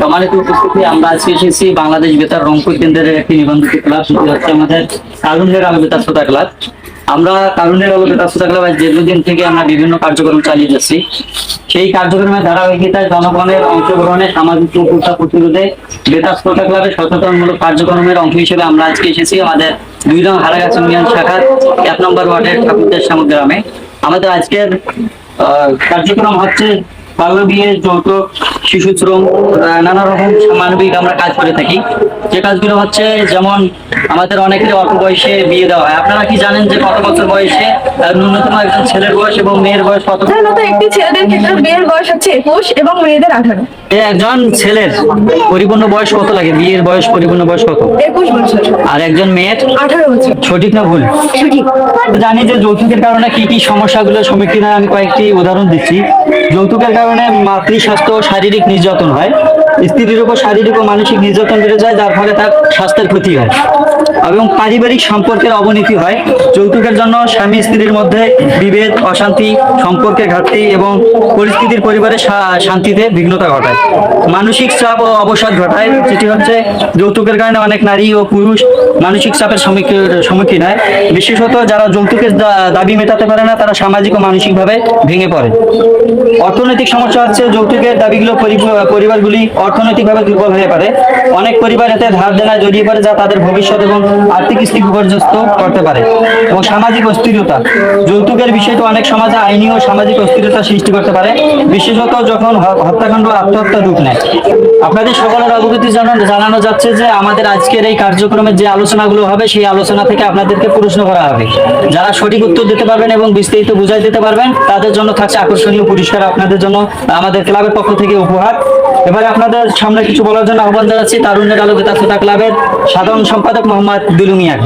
সম্মানিত উপস্থিতি আজকে এসেছি বাংলাদেশ বেতার রংপুর কেন্দ্রের একটি নিবন্ধিত আমরা বিভিন্ন কার্যক্রম চালিয়ে যাচ্ছি। সেই কার্যক্রমের ধারাবাহিকতায় জনগণের অংশগ্রহণে, সামাজিক কুকুরতা প্রতিরোধে বেতার শ্রোতা ক্লাবের সচেতনমূলক কার্যক্রমের অংশ হিসেবে আমরা আজকে এসেছি আমাদের দুই রং হারাগাছ শাখার এক নম্বর ওয়ার্ডের ঠাকুরদের সামু গ্রামে আমাদের আজকের কার্যক্রম হচ্ছে বাল্য বিয়ে যৌথ শিশু শ্রম নানা রকম মানবিক আমরা কাজ করে থাকি। যে কাজগুলো হচ্ছে যেমন আমাদের অনেকের অল্প বয়সে বিয়ে দেওয়া হয়। আপনারা কি জানেন যে কত বছর বয়সে ন্যূনতম একজন ছেলের বয়স এবং মেয়ের বয়স কত? একটি ছেলেদের ক্ষেত্রে বিয়ের বয়স হচ্ছে একুশ এবং মেয়েদের আঠারো। একজন ছেলের পরিপূর্ণ বয়স কত লাগে? বিয়ের বয়স পরিপূর্ণ বয়স কত? একুশ বছর। আর একজন মেয়ের? আঠারো বছর। সঠিক না ভুল? সঠিক। জানি যে যৌতুকের কারণে কি কি সমস্যাগুলোর সম্মুখীন হয় আমি কয়েকটি উদাহরণ দিচ্ছি। যৌতুকের কারণে মাতৃস্বাস্থ্য ও শারীরিক নির্যাতন হয়। স্ত্রীর উপর শারীরিক ও মানসিক নির্যাতন বেড়ে যায় যার ফলে তার স্বাস্থ্যের ক্ষতি হয়। এবং পারিবারিক সম্পর্কের অবনতি হয়। যৌতুকের জন্য স্বামী স্ত্রীর মধ্যে বিভেদ, অশান্তি, সম্পর্কের ঘাটতি এবং পরিস্থিতির পরিবারে শান্তিতে বিঘ্নতা ঘটায়। মানসিক চাপ ও অবসাদ ঘটায়, যেটি হচ্ছে যৌতুকের কারণে অনেক নারী ও পুরুষ মানসিক চাপের সম্মুখীন হয়। বিশেষত যারা যৌতুকের দাবি মেটাতে পারে না, তারা সামাজিক ও মানসিকভাবে ভেঙে পড়ে। অর্থনৈতিক সমস্যা হচ্ছে যৌতুকের দাবিগুলো পরি- পরিবারগুলি অর্থনৈতিকভাবে দুর্বল হয়ে পারে অনেক পরিবার এতে ধার দেনায় জড়িয়ে পড়ে, যা তাদের ভবিষ্যৎ এবং আর্থিক স্থিতি বিপর্যস্ত করতে পারে এবং সামাজিক অস্থিরতা। যৌতুকের বিষয়টা অনেক সমাজে আইনি ও সামাজিক অস্থিরতা সৃষ্টি করতে পারে, বিশেষত যখন হত্যাকাণ্ড আত্মহত্যা রূপ নেয়। আপনাদের সকলের অবগতি জানানো যাচ্ছে যে আমাদের আজকের এই কার্যক্রমের যে আলোচনাগুলো হবে, সেই আলোচনা থেকে আপনাদেরকে প্রশ্ন করা হবে। যারা সঠিক উত্তর দিতে পারবেন এবং বিস্তারিত বুঝাই দিতে পারবেন, তাদের জন্য থাকছে আকর্ষণীয় পুরস্কার আপনাদের জন্য। আমাদের ক্লাবের পক্ষ থেকে উপহার। এবারে আপনাদের সামনে কিছু বলার জন্য আহ্বান জানাচ্ছি তারুণ্যের আলো বেতার শ্রোতা ক্লাবের সাধারণ সম্পাদক মোহাম্মদ দুলু মিয়া।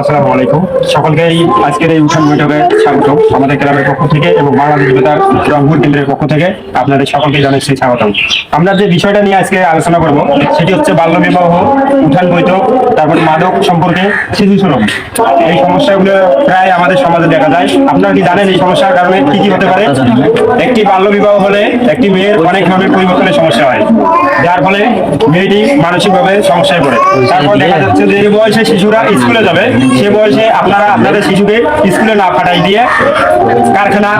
আসসালামু আলাইকুম। সকলকে এই আজকের এই উঠান বৈঠকে স্বাগত আমাদের ক্লাবের পক্ষ থেকে এবং বাংলাদেশ বেতার রংপুর কেন্দ্রের পক্ষ থেকে আপনাদের সকলকে জানাচ্ছি স্বাগতম। আমরা যে বিষয়টা নিয়ে আজকে আলোচনা করব, সেটি হচ্ছে বাল্য বিবাহ, উঠান বৈঠক, তারপর মাদক সম্পর্কে শিশু শ্রম। এই সমস্যাগুলো প্রায় আমাদের সমাজে দেখা যায়। আপনারা কি জানেন এই সমস্যার কারণে কি কি হতে পারে? একটি বাল্য বিবাহ হলে একটি মেয়ের অনেকভাবে পরিবর্তনের সমস্যা হয় যার ফলে মেয়েটি মানসিকভাবে সমস্যায় পড়ে। তারপর দেখা যাচ্ছে যে এই বয়সে শিশুরা স্কুলে যাবে। সে বয়সে আপনারা আপনাদের শিশুকে স্কুলে না পাঠাই দিয়ে কারখানা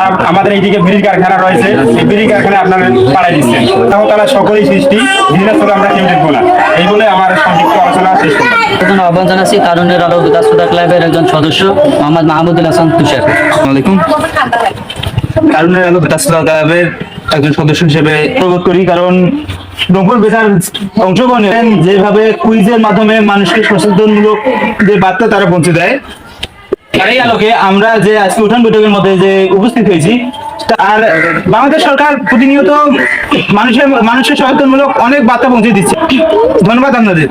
আর আমাদের এইদিকে বিড়ি কারখানা রয়েছে। এই বিড়ি কারখানায় আপনারা পাঠাই দিচ্ছেন। তাও তারা সকলেই সৃষ্টি। দিনাজপুরে আমরা কেউ দেখব না। এই বলে আমার সংক্ষিপ্ত আলোচনা শেষ করলাম। জন্য আহ্বান জানাচ্ছি তারুণ্যের আলো বেতার ক্লাবের একজন সদস্য মোহাম্মদ মাহমুদুল হাসান তুষার। আসসালামাইকুম কারণের আলো বেতার ক্লাবের একজন সদস্য হিসেবে প্রবোধ করি, কারণ রংপুর বেতার অংশগ্রহণ যেভাবে কুইজের মাধ্যমে মানুষকে সচেতনমূলক যে বার্তা তারা পৌঁছে দেয়। আলোকে আমরা যে আজকে উঠান বৈঠকের মধ্যে যে উপস্থিত হয়েছি আর বাংলাদেশ সরকার প্রতিনিয়ত মানুষের মানুষের সচেতনমূলক অনেক বার্তা পৌঁছে দিচ্ছে। ধন্যবাদ আপনাদের।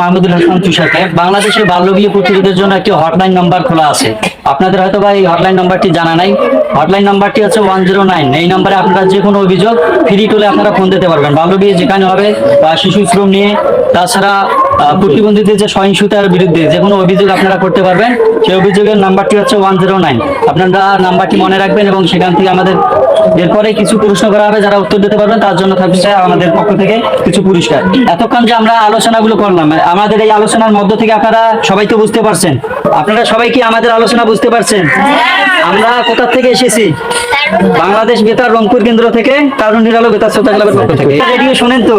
মাহমুদুল হাসান তুষারকে বাংলাদেশে বাল্য বিয়ে প্রতিরোধের জন্য একটি হটলাইন নাম্বার খোলা আছে। আপনাদের হয়তো বা এই হটলাইন নাম্বারটি জানা নাই। হটলাইন নাম্বারটি হচ্ছে ওয়ান জিরো নাইন এই নাম্বারে আপনারা যে কোনো অভিযোগ ফ্রি তুলে আপনারা ফোন দিতে পারবেন। বাল্য বিয়ে যেখানে হবে, বা শিশু শ্রম নিয়ে, তাছাড়া প্রতিবন্ধীদের যে সহিংসতার বিরুদ্ধে যে কোনো অভিযোগ আপনারা করতে পারবেন, সেই অভিযোগের নাম্বারটি হচ্ছে ওয়ান জিরো নাইন আপনারা নাম্বারটি মনে রাখবেন এবং সেখান থেকে আমাদের, এরপরে কিছু প্রশ্ন করা হবে, যারা উত্তর দিতে পারবেন, তার জন্য থাকছে আমাদের পক্ষ থেকে কিছু পুরস্কার। এতক্ষণ যে আমরা আলোচনাগুলো করলাম, আমাদের এই আলোচনার মধ্য থেকে আপনারা সবাই তো বুঝতে পারছেন। আপনারা সবাই কি আমাদের আলোচনা বুঝতে পারছেন? আমরা কোথা থেকে এসেছি? বাংলাদেশ বেতার রংপুর কেন্দ্র থেকে কারণ নিরালো বেতার শ্রোতা ক্লাবের পক্ষ থেকে। রেডিও শোনেন তো?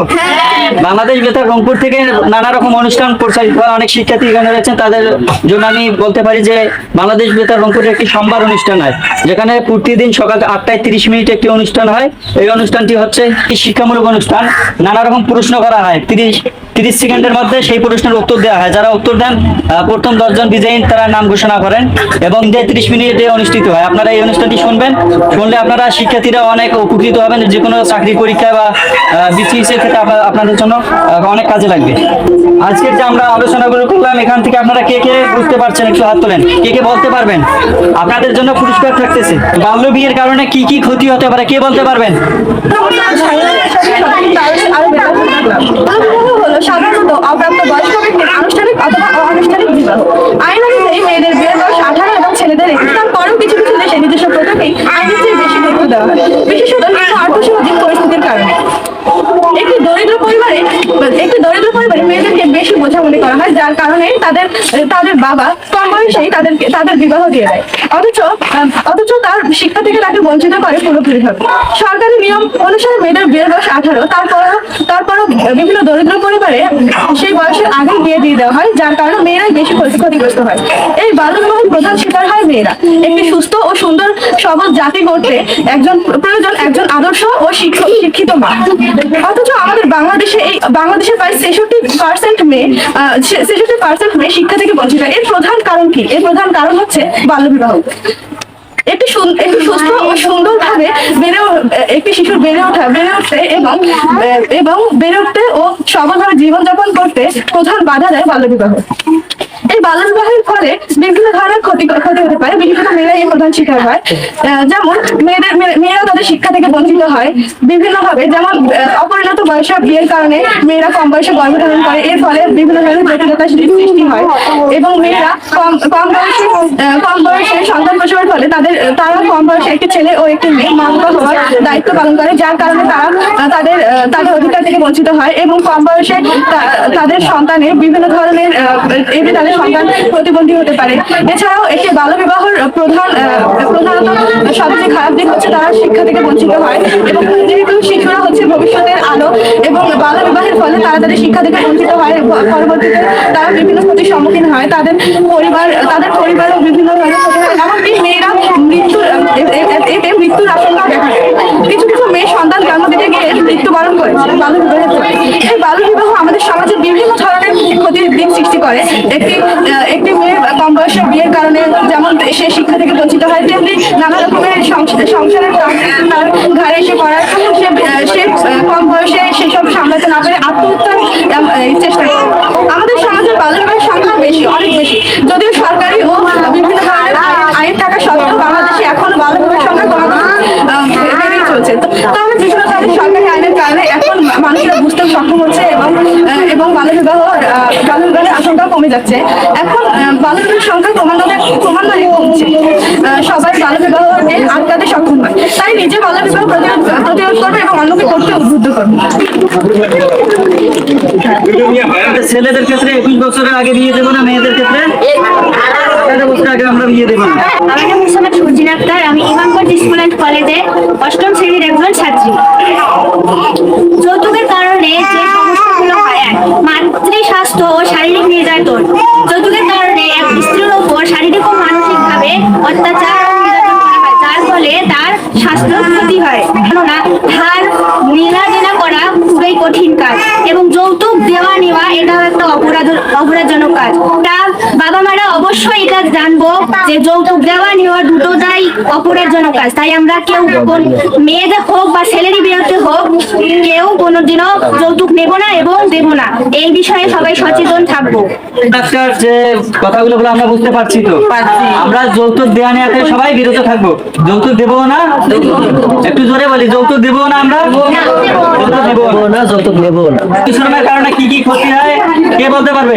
বাংলাদেশ বেতার রংপুর থেকে নানা রকম অনুষ্ঠান প্রচারিত হয়। অনেক শিক্ষার্থী এখানে রয়েছেন। তাদের জন্য আমি বলতে পারি যে বাংলাদেশ বেতার রংপুরে একটি সোমবার অনুষ্ঠান হয়, যেখানে প্রতিদিন সকাল আটটায় তিরিশ মিনিট একটি অনুষ্ঠান হয়। এই অনুষ্ঠানটি হচ্ছে একটি শিক্ষামূলক অনুষ্ঠান। নানা রকম প্রশ্ন করা হয়। তিরিশ তিরিশ সেকেন্ডের মধ্যে সেই প্রশ্নের উত্তর দেওয়া হয়। যারা উত্তর দেন প্রথম দশজন বিজয়ী তারা নাম ঘোষণা করেন এবং তিরিশ মিনিটে অনুষ্ঠিত হয়। আপনারা এই অনুষ্ঠানটি শুনবেন। শুনলে আপনারা শিক্ষার্থীরা অনেক উপকৃত হবেন, যে কোনো চাকরি পরীক্ষা বা বিসিএস এর ক্ষেত্রে আপনা- আপনাদের জন্য অনেক কাজে লাগবে। আজকের যে আমরা আলোচনাগুলো করলাম, এখান থেকে আপনারা কে কে বুঝতে পারছেন, একটু হাত তোলেন। কে কে বলতে পারবেন? আপনাদের জন্য পুরস্কার থাকতেছে। বাল্য বিয়ের কারণে কি কি ক্ষতি হতে পারে, কে বলতে পারবেন? সাধারণত অপ্রাপ্ত বয়স্ক ব্যক্তির আনুষ্ঠানিক অথবা অনানুষ্ঠানিক বিবাহ। আইন অনুযায়ী মেয়েদের বিয়ের বয়স আঠারো এবং ছেলেদের একুশ। তারপরেও কিছু কিছু দেশে নিজস্ব প্রথাকেই আইনের চেয়ে বেশি গুরুত্ব দেওয়া। হয় বিশেষত আর্থসামাজিক পরিস্থিতির কারণে। একটি দরিদ্র পরিবারে, একটি দরিদ্র পরিবারে মেয়েদেরকে বেশি বোঝাবলি করা হয়, যার কারণে তাদের তাদের বাবা কম বয়সেই তাদেরকে, তাদের বিবাহ দিয়ে দেয়। অথচ অথচ তার শিক্ষা থেকে তাকে বঞ্চিত করে পুরোপুরিভাবে সরকারি নিয়ম অনুসারে মেয়েদের বিয়ের বয়স আঠারো, তারপরও তারপরও বিভিন্ন দরিদ্র পরিবারে সেই বয়সের আগে বিয়ে দিয়ে দেওয়া হয়, যার কারণে মেয়েরাই বেশি ক্ষতি- ক্ষতিগ্রস্ত হয়। এই বাল্য বিবাহের প্রধান শিকার হয় মেয়েরা। একটি সুস্থ ও সুন্দর, সবল জাতি গড়তে একজন প্রয়োজন একজন আদর্শ ও শিক্ষ- শিক্ষিত মা। অথচ আমাদের বাংলাদেশে এই, বাংলাদেশের প্রায় ছেষট্টি পার্সেন্ট মেয়ে ছেষট্টি পার্সেন্ট মেয়ে শিক্ষা থেকে বঞ্চিত। এর প্রধান কারণ কি? এর প্রধান কারণ হচ্ছে বাল্য বিবাহ একটি একটি সুস্থ ও সুন্দরভাবে বেড়ে একটি শিশুর বেড়ে ওঠা, বেড়ে উঠতে এবং এবং বেড়ে উঠতে ও সবলভাবে জীবনযাপন করতে প্রধান বাধা দেয় বাল্যবিবাহ। এই বাল্যবিবাহের ফলে বিভিন্ন ধরনের ক্ষতি ক্ষতি হতে পারে। বিশেষত মেয়েরাই এই প্রধান শিকার হয়। যেমন মেয়েদের মেয়েরা তাদের শিক্ষা থেকে বঞ্চিত হয়। বিভিন্ন ভাবে যেমন অপরিণত বয়সে বিয়ের কারণে মেয়েরা কম বয়সে গর্ভধারণ করে। এর ফলে বিভিন্ন ধরনের জটিলতা সৃষ্টি হয়। এবং মেয়েরা কম কম বয়সে কম বয়সে সন্তান প্রসবের ফলে তাদের তারা কম বয়সে একটি ছেলে ও একটি মেয়ে মা হওয়ার দায়িত্ব পালন করে। যার কারণে তারা তাদের তাদের অধিকার থেকে বঞ্চিত হয়। এবং কম বয়সে তাদের সন্তানের বিভিন্ন ধরনের এতে তাদের সন্তান প্রতিবন্ধী হতে পারে। এছাড়াও একটি বাল্য বিবাহের প্রধান প্রধানত সবচেয়ে খারাপ দিক হচ্ছে তারা শিক্ষা থেকে বঞ্চিত হয় এবং যেহেতু শিশুরা হচ্ছে ভবিষ্যতের আলো এবং বাল্য বিবাহের ফলে তারা তাদের শিক্ষা থেকে বঞ্চিত হয় পরবর্তীতে তারা বিভিন্ন ক্ষতির সম্মুখীন হয়। তাদের পরিবার, তাদের পরিবারও বিভিন্ন ধরনের ক্ষতি হয়। এমনকি মেয়েরা মৃত্যুর এতে মৃত্যুর আশঙ্কা দেখা যায় কিছু কিছু মেয়ে সন্তান জন্ম দিতে গিয়ে মৃত্যুবরণ করেছে বাল্য বিবাহের ফলে। এই বাল্য বিবাহ আমাদের সমাজে বিভিন্ন ধরনের ক্ষতির করে। একটি একটি মেয়ে কম বয়সে বিয়ের কারণে যেমন সে শিক্ষা থেকে বঞ্চিত হয়, তেমনি নানা রকমের সংসারের তার এসে পড়ার সে সে কম বয়সে সেসব সামলাতে না পেরে, আত্মহত্যার চেষ্টা করে। আমাদের সমাজে বাল্য বিবাহের সংখ্যা বেশি, অনেক বেশি। যদিও সরকারি ও বিভিন্ন ধরনের আইন- থাকা সত্ত্বেও বাংলাদেশে এখন বাল্য বিবাহের সংখ্যা ক্রমাগত চলছে। তো আমরা বিভিন্ন ধরনের সরকারি আইনের কারণে এখন মানুষরা বুঝতে সক্ষম হচ্ছে এবং এবং বাল্য বিবাহ আহ, বাল্য বিবাহের আশঙ্কা কমে যাচ্ছে। এখন আহ, বাল্য বিবাহের সংখ্যা ক্রমান্বয়ে ক্রমান্বয়ে কমছে। সবাই বাল্য বিবাহকে আটকাতে সক্ষম হয়। তাই নিজে বাল্য বিবাহ প্রতিরোধ করবে এবং অন্যকে করতে উদ্বুদ্ধ করবে। ছেলেদের ক্ষেত্রে একুশ বছরের আগে বিয়ে দেবো না মেয়েদের ক্ষেত্রে? আগে আমরা বিয়ে দেবো না। আমার নাম মোসাম্মদ সুরজিন আক্তার আমি ইমামগঞ্জ স্কুল অ্যান্ড কলেজে অষ্টম শ্রেণির একজন ছাত্রী। যৌতুকের কারণে যে সমস্যাগুলো হয় এক মাতৃ স্বাস্থ্য ও শারীরিক নির্যাতন। যৌতুকের কারণে এক স্ত্রীর ওপর শারীরিক ও মানসিকভাবে অত্যাচার যার ফলে তার স্বাস্থ্য ক্ষতি হয়। কেননা ধার নেনা দেনা করা খুবই কঠিন কাজ এবং যৌতুক দেওয়া নেওয়া এটাও একটা অপরাধ, অপরাধজনক কাজ। তা যে যৌতুক দেওয়া নেওয়া দুটোটাই অপরাধজনক কাজ। তাই আমরা কেউ মেয়েদের হোক বা ছেলেরই বিরুদ্ধে হোক কেউ কোনোদিনও যৌতুক নেব না এবং দেব না। এই বিষয়ে সবাই সচেতন থাকব। ডাক্তার যে কথাগুলো বলে আমরা বুঝতে পারছি তো। আমরা যৌতুক দেওয়া নেওয়াতে সবাই বিরত থাকব। যৌতুক দেবো না? একটু জোরে বলি যৌতুক দেবো না আমরা? যৌতুক দেবো না যৌতুক দেবো না। শ্রমের কারণে কি কি ক্ষতি হয় কে বলতে পারবে?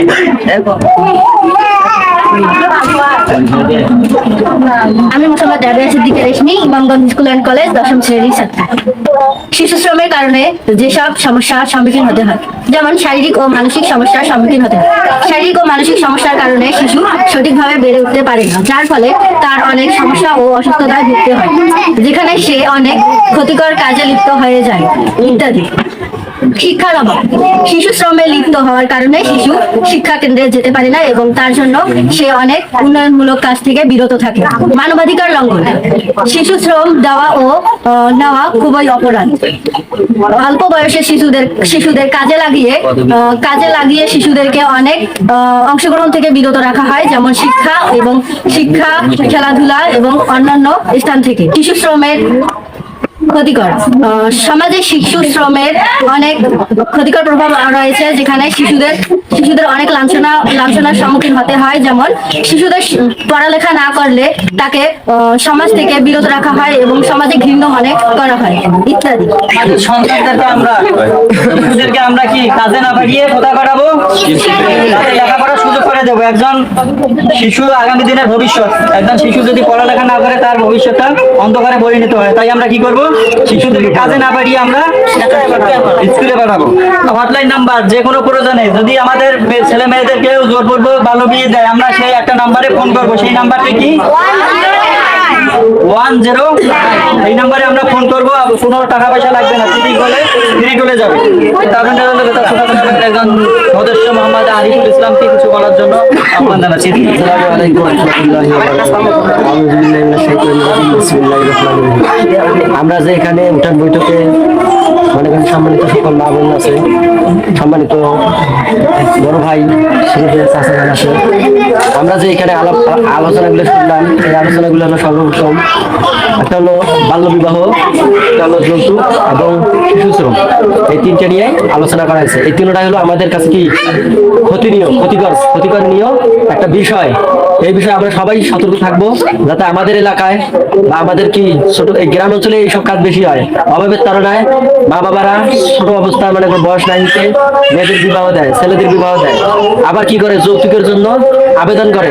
আমি Mosammat Rabia Siddika Reshmi, Imamganj school and college, দশম শ্রেণির ছাত্রী। শিশু শ্রমের কারণে যেসব সমস্যার সম্মুখীন হতে হয়, যেমন শারীরিক ও মানসিক সমস্যার সম্মুখীন হতে হয়। শারীরিক ও মানসিক সমস্যার কারণে শিশু সঠিকভাবে বেড়ে উঠতে পারে না, যার ফলে তার অনেক সমস্যা ও অসুস্থতায় ভুগতে হয়, যেখানে সে অনেক ক্ষতিকর কাজে লিপ্ত হয়ে যায়, ইত্যাদি। শিক্ষার অভাব শিশু শ্রমে লিপ্ত হওয়ার কারণে শিশু শিক্ষা কেন্দ্রে যেতে পারে না এবং তার জন্য সে অনেক উন্নয়নমূলক কাজ থেকে বিরত থাকে। মানবাধিকার লঙ্ঘন। শিশু শ্রম দেওয়া ও নেওয়া খুবই অপরাধ। অল্প বয়সে শিশুদের শিশুদের কাজে লাগিয়ে কাজে লাগিয়ে শিশুদেরকে অনেক অংশগ্রহণ থেকে বিরত রাখা হয়, যেমন শিক্ষা এবং শিক্ষা, খেলাধুলা এবং অন্যান্য স্থান থেকে। শিশু শ্রমের ক্ষতিকর। সমাজে শিশু শ্রমের অনেক ক্ষতিকর প্রভাব রয়েছে যেখানে শিশুদের শিশুদের অনেক লাঞ্ছনা লাঞ্ছনার সম্মুখীন হতে হয়। যেমন শিশুদের পড়ালেখা না করলে তাকে আহ, সমাজ থেকে বিরত রাখা হয় এবং সমাজে ঘৃণ্য অনেক করা হয় ইত্যাদি। সন্তানদেরকে আমরা শিশুদেরকে আমরা কি কাজে না পাঠিয়ে কোথায় পাঠাবো সুযোগ করে দেবো। একজন শিশু আগামী দিনের ভবিষ্যৎ। একজন শিশু যদি পড়ালেখা না করে, তার ভবিষ্যৎটা অন্ধকারে পরিণত হয়। তাই আমরা কি করব? শিশুদেরকে কাজে না পাঠিয়ে আমরা স্কুলে পাঠাবো। হটলাইন নাম্বার যে কোনো প্রয়োজনে, যদি আমাদের ছেলে মেয়েদের জোর জোরপূর্বক ভালো বিয়ে দেয়, আমরা সেই একটা নাম্বারে ফোন করব। সেই নাম্বারটা কি? ওয়ান জিরো এই নাম্বারে আমরা ফোন করব কোনো টাকা পয়সা লাগবে না, ফ্রি হলে ফ্রি টলে যাবে। পরিষদের একজন সদস্য মোহাম্মদ আরিফুল ইসলামকে কিছু বলার জন্য আহ্বান জানাচ্ছি। আমরা যে এখানে উঠান বৈঠকে মনে সম্মানিত সকল মা বোন আছে, সম্মানিত বড় ভাই আছে। আমরা যে এখানে আলাপ আলোচনাগুলো শুনলাম, এই আলোচনাগুলো হলো সর্বপ্রথম একটা হলো বাল্য বিবাহ একটা হলো যৌতুক এবং শিশু শ্রম। এই তিনটে নিয়ে আলোচনা করা হয়েছে। এই তিনটা হলো আমাদের কাছে কি ক্ষতিনীয়, ক্ষতিকর ক্ষতিকরণীয় একটা বিষয়। এই বিষয়ে আমরা সবাই সতর্ক থাকব, যাতে আমাদের এলাকায় বা আমাদের কি ছোট এই গ্রাম অঞ্চলে এইসব কাজ বেশি হয়। অভাবের তারণায় মা বাবারা ছোট অবস্থায় মানে বয়স নাইনতে মেয়েদের বিবাহ দেয়, ছেলেদের বিবাহ দেয়। আবার কি করে? যৌতুকের জন্য আবেদন করে।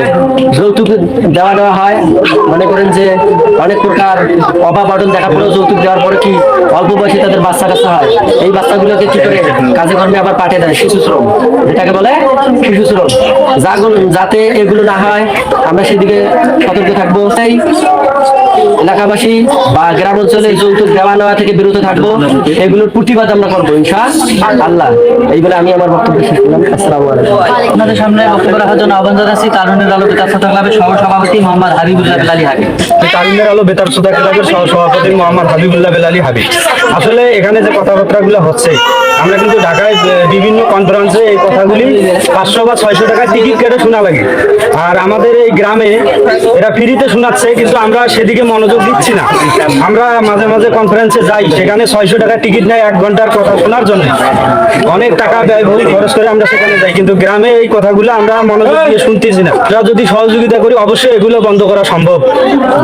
যৌতুক দেওয়া নেওয়া হয়। মনে করেন যে অনেক প্রকার অভাব অটন দেখা পড়েও যৌতুক দেওয়ার পরে কি অল্প বয়সে তাদের বাচ্চা কাচ্চা হয়। এই বাচ্চাগুলোকে কি করে কাজে কর্মে আবার পাঠিয়ে দেয়? শিশু শ্রম। যেটাকে বলে শিশু শ্রম। যাগুলো যাতে এগুলো না হয় আমরা সেদিকে সতর্ক থাকব। তাই এলাকাবাসী বা গ্রাম অঞ্চলে যৌতুক দেওয়া নেওয়া থেকে বিরত থাকব এগুলোর প্রতিবাদ আমরা করব ইনশা আল্লাহ এই বলে আমি আমার বক্তব্য শেষ করলাম। আসসালামু আলাইকুম। আপনাদের সামনে বক্তব্য রাখার জন্য আহ্বান জানাচ্ছি তারুণের আলো বিকাশ ক্লাবের সহ সভাপতি মোহাম্মদ হাবিবুল্লাহ বেলালি তারুণ্যের আলো বেতার শ্রোতা ক্লাবের সহ সভাপতি মোহাম্মদ হাবিবুল্লাহ বেলালি হাবিব। আসলে এখানে যে কথাবার্তাগুলো হচ্ছে আমরা কিন্তু ঢাকায় বিভিন্ন কনফারেন্সে এই কথাগুলি পাঁচশো বা ছয়শো টাকার টিকিট কেটে শোনা লাগে। আর আমাদের এই গ্রামে এরা ফ্রিতে শোনাচ্ছে কিন্তু আমরা সেদিকে মনোযোগ দিচ্ছি না। আমরা মাঝে মাঝে কনফারেন্সে যাই, সেখানে ছয়শো টাকার টিকিট নেয় এক ঘণ্টার কথা শোনার জন্য। অনেক টাকা ব্যয়বহুল খরচ করে আমরা সেখানে যাই, কিন্তু গ্রামে এই কথাগুলো আমরা মনোযোগ দিয়ে শুনতেছি না। আমরা যদি সহযোগিতা করি, অবশ্যই এগুলো বন্ধ করা সম্ভব।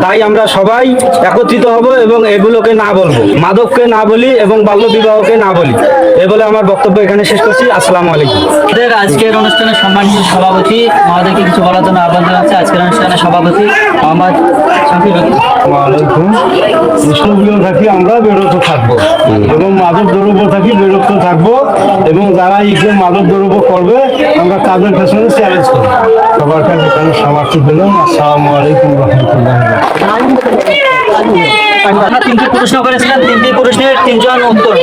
তাই আমরা সবাই একত্রিত হব এবং এগুলোকে না বলব। মাদককে না বলি এবং বাল্য বিবাহকে না বলি। এ বলে আমার বক্তব্য এখানে শেষ করছি। আসসালামু আলাইকুম। আমাদের আজকের অনুষ্ঠানের সম্মানিত সভাপতি আমাদেরকে কিছু বলার জন্য আহ্বান জানাচ্ছি। আজকের অনুষ্ঠানের সভাপতি মোহাম্মদ শফিক আলাইকুম কৃষ্ণপ্রিয় থাকি আমরা বেরোতে থাকব। এবং মাদক দ্রব্য থাকি বেরোতে থাকব। এবং যারা ইকে মাদক দ্রব্য করবে, আমরা তাদের পেছনে চ্যালেঞ্জ করব। সবার কাছে সমাপ্তি পেলাম আসসালামু আলাইকুম রহমতুল্লাহ। তিনটি প্রশ্ন করেছিলাম, তিনটি প্রশ্নের তিনজন উত্তর।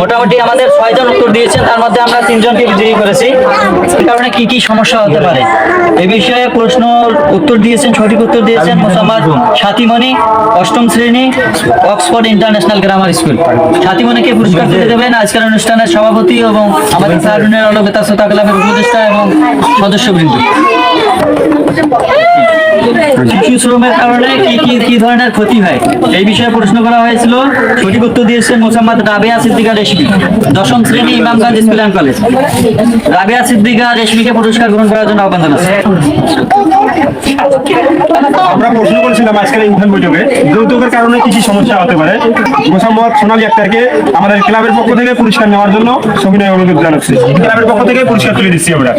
মোটামুটি আমাদের ছয়জন উত্তর দিয়েছেন, তার মধ্যে আমরা তিনজনকে বিজয়ী করেছি। এই কারণে কি কি সমস্যা হতে পারে? এই বিষয়ে প্রশ্ন উত্তর দিয়েছেন, সঠিক উত্তর দিয়েছেন মোসাম্মদ সাথীমণি, অষ্টম শ্রেণি, অক্সফোর্ড ইন্টারন্যাশনাল গ্রামার স্কুল। সাথীমণিকে পুরস্কার তুলে দেবেন? আজকের অনুষ্ঠানের সভাপতি এবং আমাদের সাহারুনের আলো বেতার শ্রোতা ক্লাবের উপদেষ্টা এবং সদস্যবৃন্দ। শিশু শ্রমের কারণে কি কি কি ধরনের ক্ষতি হয়? এই বিষয়ে প্রশ্ন করা হয়েছিল, সঠিক উত্তর দিয়েছেন মোসাম্মদ রাবেয়া সিদ্দিকা রেশমি, দশম শ্রেণি Imamganj school and college. Rabeya Siddika রেশমিকে পুরস্কার গ্রহণ করার জন্য আহ্বান জানাচ্ছি। আমরা প্রশ্ন করেছিলাম আজকের উঠান বৈঠকে, যৌতুকের কারণে কি কি সমস্যা হতে পারে? মোসাম্মদ সোনালী আক্তারকে আমাদের ক্লাবের পক্ষ থেকে পুরস্কার নেওয়ার জন্য সবিনয় অনুরোধ জানাচ্ছি। ক্লাবের পক্ষ থেকে পুরস্কার তুলে দিচ্ছি আমরা।